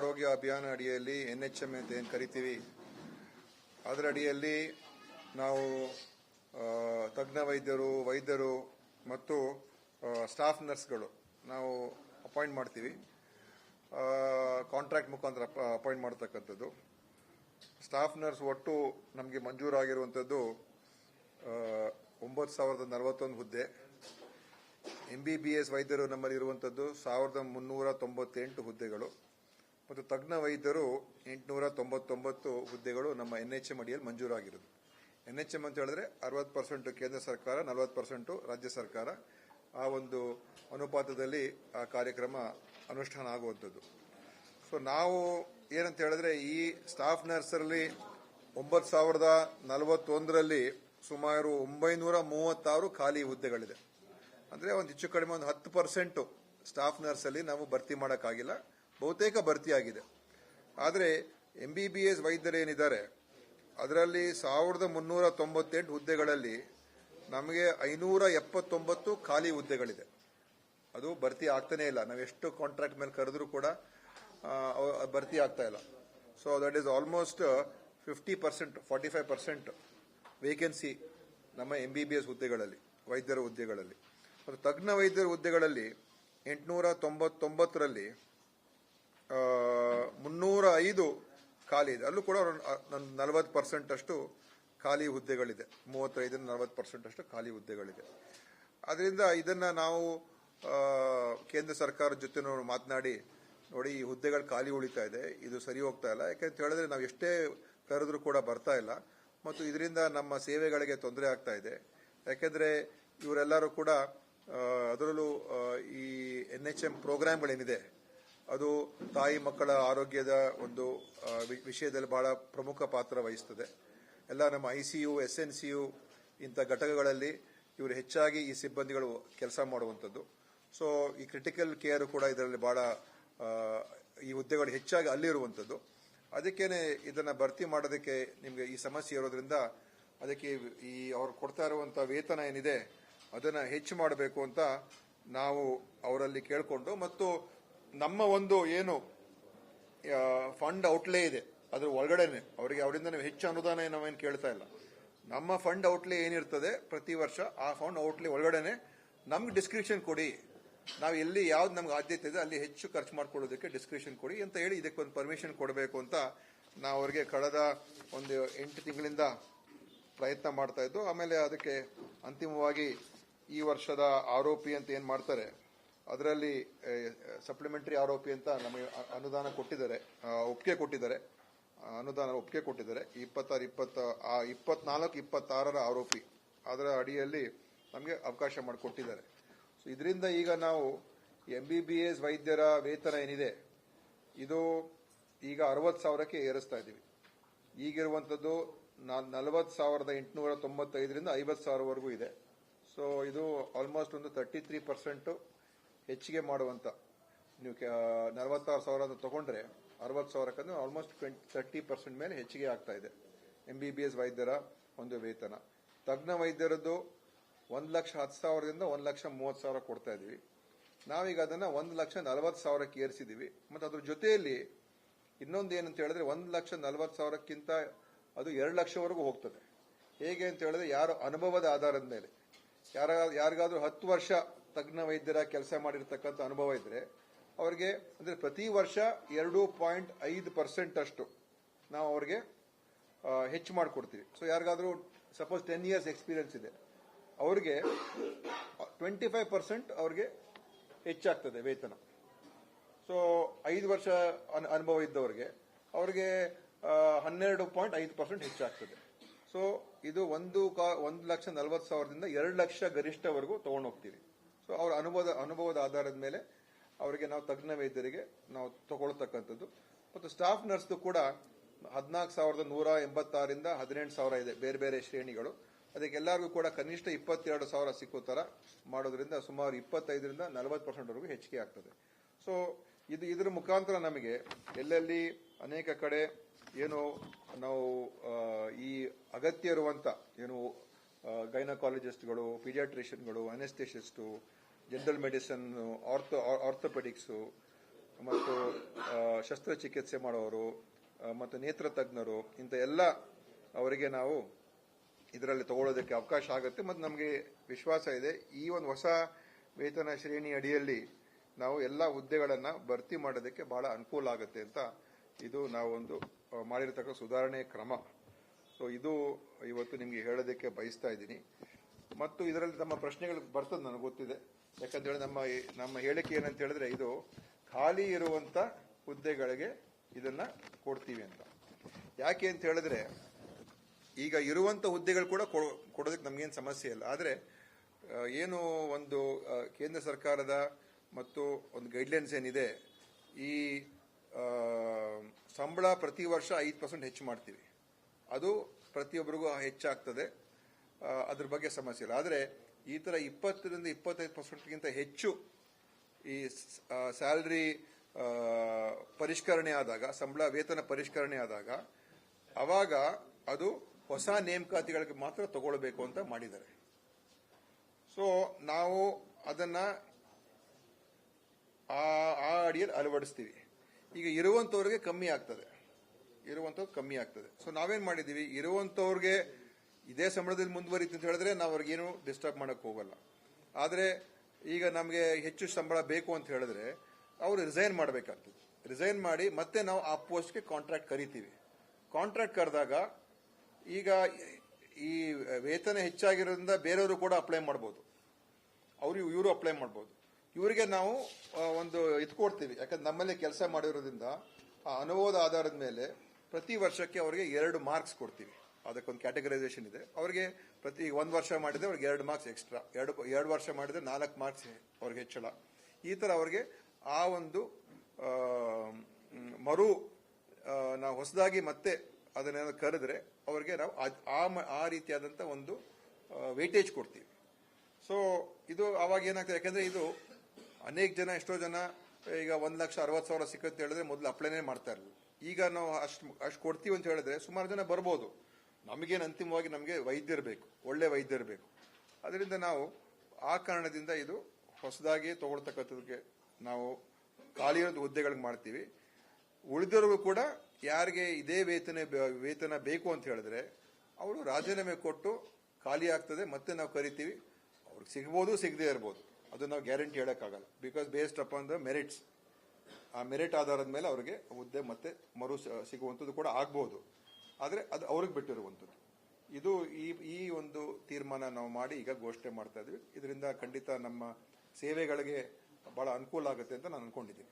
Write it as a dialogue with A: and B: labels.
A: ಆರೋಗ್ಯ ಅಭಿಯಾನ ಅಡಿಯಲ್ಲಿ ಎನ್ ಎಚ್ ಎಂ ಅಂತ ಏನು ಕರಿತೀವಿ, ಅದರ ಅಡಿಯಲ್ಲಿ ನಾವು ತಜ್ಞ ವೈದ್ಯರು ವೈದ್ಯರು ಮತ್ತು ಸ್ಟಾಫ್ ನರ್ಸ್ಗಳು ನಾವು ಅಪಾಯಿಂಟ್ ಮಾಡ್ತೀವಿ. ಕಾಂಟ್ರಾಕ್ಟ್ ಮುಖಾಂತರ ಅಪಾಯಿಂಟ್ ಮಾಡ್ತಕ್ಕಂಥದ್ದು. ಸ್ಟಾಫ್ ನರ್ಸ್ ಒಟ್ಟು ನಮಗೆ ಮಂಜೂರಾಗಿರುವಂಥದ್ದು ಒಂಬತ್ತು ಸಾವಿರದ ನಲವತ್ತೊಂದು ಹುದ್ದೆ. ಎಂ ಬಿ ಬಿ ಎಸ್ ವೈದ್ಯರು ನಮ್ಮಲ್ಲಿ ಇರುವಂಥದ್ದು ಸಾವಿರದ ಮುನ್ನೂರ ತೊಂಬತ್ತೆಂಟು ಹುದ್ದೆಗಳು. ಮತ್ತು ತಜ್ಞ ವೈದ್ಯರು ಎಂಟುನೂರ ತೊಂಬತ್ತೊಂಬತ್ತು ಹುದ್ದೆಗಳು ನಮ್ಮ ಎನ್ ಎಚ್ ಎಂ ಅಡಿಯಲ್ಲಿ ಮಂಜೂರಾಗಿರೋದು ಎನ್ ಎಚ್ ಎಂ ಅಂತ ಹೇಳಿದ್ರೆ ಅರವತ್ತು ಪರ್ಸೆಂಟ್ ಕೇಂದ್ರ ಸರ್ಕಾರ, ನಲವತ್ತು ಪರ್ಸೆಂಟು ರಾಜ್ಯ ಸರ್ಕಾರ. ಆ ಒಂದು ಅನುಪಾತದಲ್ಲಿ ಆ ಕಾರ್ಯಕ್ರಮ ಅನುಷ್ಠಾನ ಆಗುವಂಥದ್ದು. ಸೊ ನಾವು ಏನಂತ ಹೇಳಿದ್ರೆ ಈ ಸ್ಟಾಫ್ ನರ್ಸರಲ್ಲಿ ಒಂಬತ್ತು ಸಾವಿರದ ನಲವತ್ತೊಂದರಲ್ಲಿ ಸುಮಾರು ಒಂಬೈನೂರ ಮೂವತ್ತಾರು ಖಾಲಿ ಹುದ್ದೆಗಳಿದೆ. ಅಂದರೆ ಒಂದು ಹೆಚ್ಚು ಕಡಿಮೆ ಒಂದು ಹತ್ತು ಪರ್ಸೆಂಟ್ ಸ್ಟಾಫ್ ನರ್ಸಲ್ಲಿ ನಾವು ಭರ್ತಿ ಮಾಡೋಕ್ಕಾಗಿಲ್ಲ. ಬಹುತೇಕ ಭರ್ತಿಯಾಗಿದೆ. ಆದರೆ ಎಂ ಬಿ ಬಿ ಎಸ್ ವೈದ್ಯರೇನಿದ್ದಾರೆ ಅದರಲ್ಲಿ ಸಾವಿರದ ಮುನ್ನೂರ ತೊಂಬತ್ತೆಂಟು ಹುದ್ದೆಗಳಲ್ಲಿ ನಮಗೆ ಐನೂರ ಎಪ್ಪತ್ತೊಂಬತ್ತು ಖಾಲಿ ಹುದ್ದೆಗಳಿದೆ. ಅದು ಭರ್ತಿ ಆಗ್ತಾನೆ ಇಲ್ಲ. ನಾವು ಎಷ್ಟು ಕಾಂಟ್ರಾಕ್ಟ್ ಮೇಲೆ ಕರೆದ್ರೂ ಕೂಡ ಭರ್ತಿ ಆಗ್ತಾ ಇಲ್ಲ. So that is almost fifty percent forty five percent vacancy ನಮ್ಮ ಎಂ ಬಿ ಬಿ ಎಸ್ ಹುದ್ದೆಗಳಲ್ಲಿ, ವೈದ್ಯರ ಹುದ್ದೆಗಳಲ್ಲಿ. ಮತ್ತು ತಜ್ಞ ವೈದ್ಯರ ಹುದ್ದೆಗಳಲ್ಲಿ ಎಂಟುನೂರ ತೊಂಬತ್ತೊಂಬತ್ತರಲ್ಲಿ ಮುನ್ನೂರ ಐದು ಖಾಲಿ ಇದೆ. ಅಲ್ಲೂ ಕೂಡ ನಲವತ್ತು ಪರ್ಸೆಂಟ್ ಅಷ್ಟು ಖಾಲಿ ಹುದ್ದೆಗಳಿದೆ. ಮೂವತ್ತೈದು ನಲವತ್ತು ಪರ್ಸೆಂಟ್ ಅಷ್ಟು ಖಾಲಿ ಹುದ್ದೆಗಳಿದೆ. ಅದರಿಂದ ಇದನ್ನ ನಾವು ಕೇಂದ್ರ ಸರ್ಕಾರದ ಜೊತೆ ಮಾತನಾಡಿ, ನೋಡಿ, ಈ ಹುದ್ದೆಗಳು ಖಾಲಿ ಉಳಿತಾ ಇದೆ. ಇದು ಸರಿ ಹೋಗ್ತಾ ಇಲ್ಲ. ಯಾಕೆಂತ ಹೇಳಿದ್ರೆ ನಾವು ಎಷ್ಟೇ ಕರೆದ್ರೂ ಕೂಡ ಬರ್ತಾ ಇಲ್ಲ. ಮತ್ತು ಇದರಿಂದ ನಮ್ಮ ಸೇವೆಗಳಿಗೆ ತೊಂದರೆ ಆಗ್ತಾ ಇದೆ. ಯಾಕೆಂದ್ರೆ ಇವರೆಲ್ಲರೂ ಕೂಡ ಅದರಲ್ಲೂ ಈ ಎನ್ ಎಚ್ ಎಂ ಪ್ರೋಗ್ರಾಮ್ಗಳೇನಿದೆ ಅದು ತಾಯಿ ಮಕ್ಕಳ ಆರೋಗ್ಯದ ಒಂದು ವಿಷಯದಲ್ಲಿ ಬಹಳ ಪ್ರಮುಖ ಪಾತ್ರ ವಹಿಸ್ತದೆ. ಎಲ್ಲ ನಮ್ಮ I C U, S N C U ಇಂಥ ಘಟಕಗಳಲ್ಲಿ ಇವರು ಹೆಚ್ಚಾಗಿ ಈ ಸಿಬ್ಬಂದಿಗಳು ಕೆಲಸ ಮಾಡುವಂಥದ್ದು. ಸೊ ಈ ಕ್ರಿಟಿಕಲ್ ಕೇರ್ ಕೂಡ ಇದರಲ್ಲಿ ಬಹಳ ಈ ಹುದ್ದೆಗಳು ಹೆಚ್ಚಾಗಿ ಅಲ್ಲಿರುವಂಥದ್ದು ಅದಕ್ಕೇನೆ ಇದನ್ನು ಭರ್ತಿ ಮಾಡೋದಕ್ಕೆ ನಿಮಗೆ ಈ ಸಮಸ್ಯೆ ಇರೋದ್ರಿಂದ ಅದಕ್ಕೆ ಈ ಅವ್ರು ಕೊಡ್ತಾ ಇರುವಂಥ ವೇತನ ಏನಿದೆ, ಅದನ್ನು ಹೆಚ್ಚು ಮಾಡಬೇಕು ಅಂತ ನಾವು ಅವರಲ್ಲಿ ಕೇಳಿಕೊಂಡು ಮತ್ತು ನಮ್ಮ ಒಂದು ಏನು ಫಂಡ್ ಔಟ್ಲೇ ಇದೆ. ಅದ್ರ ಒಳಗಡೆನೆ. ಅವರಿಗೆ ಅವರಿಂದ ಹೆಚ್ಚು ಅನುದಾನ ನಾವೇನು ಕೇಳ್ತಾ ಇಲ್ಲ. ನಮ್ಮ ಫಂಡ್ ಔಟ್ಲೇ ಏನಿರ್ತದೆ ಪ್ರತಿ ವರ್ಷ, ಆ ಫಂಡ್ ಔಟ್ಲೇ ಒಳಗಡೆನೆ ನಮ್ಗೆ ಡಿಸ್ಕ್ರಿಪ್ಷನ್ ಕೊಡಿ. ನಾವು ಎಲ್ಲಿ ಯಾವ್ದು ನಮ್ಗೆ ಆದ್ಯತೆ ಇದೆ, ಅಲ್ಲಿ ಹೆಚ್ಚು ಖರ್ಚು ಮಾಡ್ಕೊಳ್ಳೋದಕ್ಕೆ ಡಿಸ್ಕ್ರಿಪ್ಷನ್ ಕೊಡಿ ಅಂತ ಹೇಳಿ ಇದಕ್ಕೊಂದು ಪರ್ಮಿಷನ್ ಕೊಡಬೇಕು ಅಂತ ನಾವು ಅವರಿಗೆ ಕಳೆದ ಒಂದು ಎಂಟು ತಿಂಗಳಿಂದ ಪ್ರಯತ್ನ ಮಾಡ್ತಾ ಇದ್ದು, ಆಮೇಲೆ ಅದಕ್ಕೆ ಅಂತಿಮವಾಗಿ ಈ ವರ್ಷದ ಆರೋಪಿ ಅಂತ ಏನ್ ಮಾಡ್ತಾರೆ ಅದರಲ್ಲಿ ಸಪ್ಲಿಮೆಂಟರಿ ಆರೋಪಿ ಅಂತ ನಮಗೆ ಅನುದಾನ ಕೊಟ್ಟಿದ್ದಾರೆ. ಒಪ್ಪಿಗೆ ಕೊಟ್ಟಿದ್ದಾರೆ. ಅನುದಾನ ಒಪ್ಪಿಗೆ ಕೊಟ್ಟಿದ್ದಾರೆ. ಇಪ್ಪತ್ತಾರು, ಇಪ್ಪತ್ತ ಇಪ್ಪತ್ನಾಲ್ಕು, ಇಪ್ಪತ್ತಾರರ ಆರೋಪಿ ಅದರ ಅಡಿಯಲ್ಲಿ ನಮಗೆ ಅವಕಾಶ ಮಾಡಿಕೊಟ್ಟಿದ್ದಾರೆ. ಸೊ ಇದರಿಂದ ಈಗ ನಾವು ಎಂ ಬಿ ಬಿ ಎಸ್ ವೈದ್ಯರ ವೇತನ ಏನಿದೆ, ಇದು ಈಗ ಅರವತ್ತು ಸಾವಿರಕ್ಕೆ ಏರಿಸ್ತಾ ಇದ್ದೀವಿ. ಈಗಿರುವಂಥದ್ದು ನಲವತ್ತು ಸಾವಿರದ ಎಂಟುನೂರ ತೊಂಬತ್ತೈದರಿಂದ ಐವತ್ತು ಸಾವಿರವರೆಗೂ ಇದೆ. ಸೊ ಇದು ಆಲ್ಮೋಸ್ಟ್ ಒಂದು ತರ್ಟಿ ತ್ರೀ ಪರ್ಸೆಂಟ್ ಹೆಚ್ಚಿಗೆ ಮಾಡುವಂತ. ನೀವು ನಲವತ್ತಾರು ಸಾವಿರ ತಗೊಂಡ್ರೆ ಅರವತ್ತು ಸಾವಿರಕ್ಕಂದ್ರೆ ಆಲ್ಮೋಸ್ಟ್ ಟ್ವೆಂಟಿ ತರ್ಟಿ ಪರ್ಸೆಂಟ್ ಮೇಲೆ ಹೆಚ್ಚಿಗೆ ಆಗ್ತಾ ಇದೆ. ಎಂ ಬಿ ಬಿ ಎಸ್ ವೈದ್ಯರ ಒಂದು ವೇತನ. ತಜ್ಞ ವೈದ್ಯರದ್ದು ಒಂದು ಲಕ್ಷ ಹತ್ತು ಸಾವಿರದಿಂದ ಒಂದು ಲಕ್ಷ ಮೂವತ್ತು ಸಾವಿರ ಕೊಡ್ತಾ ಇದ್ದೀವಿ ನಾವೀಗ ಅದನ್ನ ಒಂದು ಲಕ್ಷ ನಲವತ್ತು ಸಾವಿರಕ್ಕೆ ಏರಿಸಿದೀವಿ. ಮತ್ತು ಅದ್ರ ಜೊತೆಯಲ್ಲಿ ಇನ್ನೊಂದು ಏನಂತ ಹೇಳಿದ್ರೆ ಒಂದು ಲಕ್ಷ ನಲವತ್ತು ಸಾವಿರಕ್ಕಿಂತ ಅದು ಎರಡು ಲಕ್ಷವರೆಗೂ ಹೋಗ್ತದೆ. ಹೇಗೆ ಅಂತ ಹೇಳಿದ್ರೆ ಯಾರು ಅನುಭವದ ಆಧಾರದ ಮೇಲೆ. ಯಾರ, ಯಾರಿಗಾದ್ರೂ ಹತ್ತು ವರ್ಷ ತಜ್ಞ ವೈದ್ಯರ ಕೆಲಸ ಮಾಡಿರ್ತಕ್ಕಂಥ ಅನುಭವ ಇದ್ರೆ ಅವರಿಗೆ ಅಂದರೆ ಪ್ರತಿ ವರ್ಷ ಎರಡು ಪಾಯಿಂಟ್ ಐದು ಪರ್ಸೆಂಟ್ ಅಷ್ಟು ನಾವು ಅವ್ರಿಗೆ ಹೆಚ್ಚು ಮಾಡಿಕೊಡ್ತೀವಿ. ಸೊ ಯಾರಿಗಾದರೂ ಸಪೋಸ್ ಟೆನ್ ಇಯರ್ಸ್ ಎಕ್ಸ್ಪೀರಿಯನ್ಸ್ ಇದೆ, ಅವ್ರಿಗೆ ಟ್ವೆಂಟಿ ಫೈವ್ ಪರ್ಸೆಂಟ್ ಅವ್ರಿಗೆ ಹೆಚ್ಚಾಗ್ತದೆ ವೇತನ. ಸೊ ಐದು ವರ್ಷ ಅನ್- ಅನುಭವ ಇದ್ದವರಿಗೆ ಅವರಿಗೆ ಹನ್ನೆರಡು ಪಾಯಿಂಟ್ ಐದು ಪರ್ಸೆಂಟ್ ಹೆಚ್ಚಾಗ್ತದೆ. ಸೊ ಇದು ಒಂದು ಕಾ- ಒಂದು ಲಕ್ಷ ನಲವತ್ತು ಸಾವಿರದಿಂದ ಎರಡು ಲಕ್ಷ ಗರಿಷ್ಠವರೆಗೂ ತಗೊಂಡು ಹೋಗ್ತೀವಿ ಸೊ ಅವರ ಅನುಭವದ ಅನುಭವದ ಆಧಾರದ ಮೇಲೆ ಅವರಿಗೆ ನಾವು ತಜ್ಞ ವೈದ್ಯರಿಗೆ ನಾವು ತಗೊಳ್ತಕ್ಕಂಥದ್ದು. ಮತ್ತು ಸ್ಟಾಫ್ ನರ್ಸ್ದು ಕೂಡ ಹದಿನಾಲ್ಕು ಸಾವಿರದ ನೂರ ಎಂಬತ್ತಾರಿಂದ ಹದಿನೆಂಟು ಸಾವಿರ ಇದೆ, ಬೇರೆ ಬೇರೆ ಶ್ರೇಣಿಗಳು. ಅದಕ್ಕೆಲ್ಲರಿಗೂ ಕೂಡ ಕನಿಷ್ಠ ಇಪ್ಪತ್ತೆರಡು ಸಾವಿರ ಸಿಕ್ಕೋ ಥರ ಮಾಡೋದ್ರಿಂದ ಸುಮಾರು ಇಪ್ಪತ್ತೈದರಿಂದ ನಲವತ್ತು ಪರ್ಸೆಂಟ್ವರೆಗೂ ಹೆಚ್ಚಿಗೆ ಆಗ್ತದೆ. ಸೊ ಇದು ಇದರ ಮುಖಾಂತರ ನಮಗೆ ಎಲ್ಲೆಲ್ಲಿ ಅನೇಕ ಕಡೆ ಏನು ನಾವು ಈ ಅಗತ್ಯ ಇರುವಂತ ಏನು ಗೈನಕಾಲಜಿಸ್ಟ್ಗಳು, ಪೀಡಿಯಾಟ್ರಿಷಿಯನ್ಗಳು anaesthetist general medicine ortho orthopaedics, ಮತ್ತು ಶಸ್ತ್ರಚಿಕಿತ್ಸೆ ಮಾಡೋರು ಮತ್ತು ನೇತ್ರ ತಜ್ಞರು, ಇಂಥ ಎಲ್ಲ ಅವರಿಗೆ ನಾವು ಇದರಲ್ಲಿ ತಗೊಳ್ಳೋದಕ್ಕೆ ಅವಕಾಶ ಆಗುತ್ತೆ. ಮತ್ತು ನಮಗೆ ವಿಶ್ವಾಸ ಇದೆ, ಈ ಒಂದು ಹೊಸ ವೇತನ ಶ್ರೇಣಿ ಅಡಿಯಲ್ಲಿ ನಾವು ಎಲ್ಲ ಹುದ್ದೆಗಳನ್ನು ಭರ್ತಿ ಮಾಡೋದಕ್ಕೆ ಬಹಳ ಅನುಕೂಲ ಆಗುತ್ತೆ ಅಂತ ಇದು ನಾವೊಂದು ಮಾಡಿರತಕ್ಕ ಸುಧಾರಣೆ ಕ್ರಮ. ಸೊ ಇದು ಇವತ್ತು ನಿಮಗೆ ಹೇಳೋದಕ್ಕೆ ಬಯಸ್ತಾ ಇದ್ದೀನಿ. ಮತ್ತು ಇದರಲ್ಲಿ ತಮ್ಮ ಪ್ರಶ್ನೆಗಳು ಬರ್ತದೆ ನನಗೆ ಗೊತ್ತಿದೆ. ಯಾಕಂತೇಳಿ ನಮ್ಮ ನಮ್ಮ ಹೇಳಿಕೆ ಏನಂತ ಹೇಳಿದ್ರೆ ಇದು ಖಾಲಿ ಇರುವಂತ ಹುದ್ದೆಗಳಿಗೆ ಇದನ್ನ ಕೊಡ್ತೀವಿ ಅಂತ. ಯಾಕೆ ಅಂತ ಹೇಳಿದ್ರೆ ಈಗ ಇರುವಂತ ಹುದ್ದೆಗಳು ಕೂಡ ಕೊಡೋದಕ್ಕೆ ನಮ್ಗೇನು ಸಮಸ್ಯೆ ಇಲ್ಲ. ಆದರೆ ಏನು ಒಂದು ಕೇಂದ್ರ ಸರ್ಕಾರದ ಮತ್ತು ಒಂದು ಗೈಡ್ಲೈನ್ಸ್ ಏನಿದೆ, ಈ ಸಂಬಳ ಪ್ರತಿ ವರ್ಷ ಐದು ಪರ್ಸೆಂಟ್ ಹೆಚ್ಚು ಮಾಡ್ತೀವಿ. ಅದು ಪ್ರತಿಯೊಬ್ಬರಿಗೂ ಹೆಚ್ಚಾಗ್ತದೆ. ಅದ್ರ ಬಗ್ಗೆ ಸಮಸ್ಯೆ ಇಲ್ಲ. ಆದರೆ ಈ ಥರ ಇಪ್ಪತ್ತರಿಂದ ಇಪ್ಪತ್ತೈದು ಪರ್ಸೆಂಟ್ಗಿಂತ ಹೆಚ್ಚು ಈ ಸ್ಯಾಲ್ರಿ ಪರಿಷ್ಕರಣೆ ಆದಾಗ, ಸಂಬಳ ವೇತನ ಪರಿಷ್ಕರಣೆ ಆದಾಗ, ಅವಾಗ ಅದು ಹೊಸ ನೇಮಕಾತಿಗಳಿಗೆ ಮಾತ್ರ ತಗೊಳ್ಬೇಕು ಅಂತ ಮಾಡಿದ್ದಾರೆ. ಸೊ ನಾವು ಅದನ್ನ ಆ ಆ ಅಡಿಯಲ್ಲಿ ಅಳವಡಿಸ್ತೀವಿ. ಈಗ ಇರುವಂತವ್ರಿಗೆ ಕಮ್ಮಿ ಆಗ್ತದೆ. ಇರುವಂತವ್ರು ಕಮ್ಮಿ ಆಗ್ತದೆ. ಸೊ ನಾವೇನ್ ಮಾಡಿದೀವಿ ಇರುವಂತವ್ರಿಗೆ ಇದೇ ಸಂಬಳದಲ್ಲಿ ಮುಂದುವರಿತು ಅಂತ ಹೇಳಿದ್ರೆ ನಾವು ಅವ್ರಿಗೇನು ಡಿಸ್ಟರ್ಬ್ ಮಾಡಕ್ ಹೋಗಲ್ಲ. ಆದ್ರೆ ಈಗ ನಮಗೆ ಹೆಚ್ಚು ಸಂಬಳ ಬೇಕು ಅಂತ ಹೇಳಿದ್ರೆ ಅವರು ರಿಸೈನ್ ಮಾಡಬೇಕಾಗ್ತದೆ. ರಿಸೈನ್ ಮಾಡಿ ಮತ್ತೆ ನಾವು ಆ ಪೋಸ್ಟ್ಗೆ ಕಾಂಟ್ರಾಕ್ಟ್ ಕರಿತೀವಿ. ಕಾಂಟ್ರಾಕ್ಟ್ ಕರೆದಾಗ ಈಗ ಈ ವೇತನ ಹೆಚ್ಚಾಗಿರೋದ್ರಿಂದ ಬೇರೆಯವರು ಕೂಡ ಅಪ್ಲೈ ಮಾಡ್ಬೋದು. ಅವರು ಇವರು ಅಪ್ಲೈ ಮಾಡ್ಬೋದು. ಇವರಿಗೆ ನಾವು ಒಂದು ಇದು ಕೊಡ್ತೀವಿ ಯಾಕಂದ್ರೆ ನಮ್ಮಲ್ಲಿ ಕೆಲಸ ಮಾಡಿರೋದ್ರಿಂದ ಆ ಅನುಭವದ ಆಧಾರದ ಮೇಲೆ ಪ್ರತಿ ವರ್ಷಕ್ಕೆ ಅವರಿಗೆ ಎರಡು ಮಾರ್ಕ್ಸ್ ಕೊಡ್ತೀವಿ. ಅದಕ್ಕೊಂದು ಕ್ಯಾಟಗರೈಸೇಷನ್ ಇದೆ. ಅವರಿಗೆ ಪ್ರತಿ ಒಂದು ವರ್ಷ ಮಾಡಿದ್ರೆ ಅವ್ರಿಗೆ ಎರಡು ಮಾರ್ಕ್ಸ್ ಎಕ್ಸ್ಟ್ರಾ. ಎರಡು ಎರಡು ವರ್ಷ ಮಾಡಿದ್ರೆ ನಾಲ್ಕು ಮಾರ್ಕ್ಸ್ ಅವ್ರಿಗೆ ಹೆಚ್ಚಳ. ಈ ಥರ ಅವ್ರಿಗೆ ಆ ಒಂದು ಮರು ನಾವು ಹೊಸದಾಗಿ ಮತ್ತೆ ಅದನ್ನೇನಾದ್ರು ಕರೆದ್ರೆ ಅವ್ರಿಗೆ ನಾವು ಆ- ರೀತಿಯಾದಂಥ ಒಂದು ವೇಟೇಜ್ ಕೊಡ್ತೀವಿ. ಸೊ ಇದು ಅವಾಗ ಏನಾಗ್ತದೆ? ಯಾಕಂದ್ರೆ ಇದು ಅನೇಕ ಜನ, ಎಷ್ಟೋ ಜನ ಈಗ ಒಂದು ಲಕ್ಷ ಅರವತ್ತು ಸಾವಿರ ಸಿಕ್ಕಂತ ಹೇಳಿದ್ರೆ ಮೊದಲು ಅಪ್ಲೈನೇ ಮಾಡ್ತಾ ಇರಲಿಲ್ಲ. ಈಗ ನಾವು ಅಷ್ಟು ಅಷ್ಟು ಕೊಡ್ತೀವಿ ಅಂತ ಹೇಳಿದ್ರೆ ಸುಮಾರು ಜನ ಬರ್ಬೋದು. ನಮಗೇನು ಅಂತಿಮವಾಗಿ ನಮಗೆ ವೈದ್ಯರು ಬೇಕು ಒಳ್ಳೆ ವೈದ್ಯರು ಬೇಕು ಅದರಿಂದ ನಾವು ಆ ಕಾರಣದಿಂದ ಇದು ಹೊಸದಾಗಿ ತಗೊಳ್ತಕ್ಕಂಥದಕ್ಕೆ ನಾವು ಖಾಲಿ ಇರೋದು ಹುದ್ದೆಗಳಿಗೆ ಮಾಡ್ತೀವಿ. ಉಳಿದವ್ರಿಗೂ ಕೂಡ ಯಾರಿಗೆ ಇದೇ ವೇತನ ವೇತನ ಬೇಕು ಅಂತ ಹೇಳಿದ್ರೆ ಅವರು ರಾಜೀನಾಮೆ ಕೊಟ್ಟು ಖಾಲಿ ಆಗ್ತದೆ, ಮತ್ತೆ ನಾವು ಕರಿತೀವಿ. ಅವ್ರಿಗೆ ಸಿಗ್ಬೋದು, ಸಿಗದೇ ಇರ್ಬೋದು. ಅದು ನಾವು ಗ್ಯಾರಂಟಿ ಹೇಳೋಕ್ಕಾಗಲ್ಲ. Because based upon the merits ಆ ಮೆರಿಟ್ ಆಧಾರದ ಮೇಲೆ ಅವರಿಗೆ ಹುದ್ದೆ ಮತ್ತೆ ಮರು ಸಿಗುವಂಥದ್ದು ಕೂಡ ಆಗ್ಬೋದು. ಆದರೆ ಅದು ಅವ್ರಿಗೆ ಬಿಟ್ಟಿರುವಂಥದ್ದು. ಇದು ಈ ಈ ಒಂದು ತೀರ್ಮಾನ ನಾವು ಮಾಡಿ ಈಗ ಘೋಷಣೆ ಮಾಡ್ತಾ ಇದರಿಂದ ಖಂಡಿತ ನಮ್ಮ ಸೇವೆಗಳಿಗೆ ಬಹಳ ಅನುಕೂಲ ಆಗುತ್ತೆ ಅಂತ ನಾನು ಅನ್ಕೊಂಡಿದ್ದೀನಿ.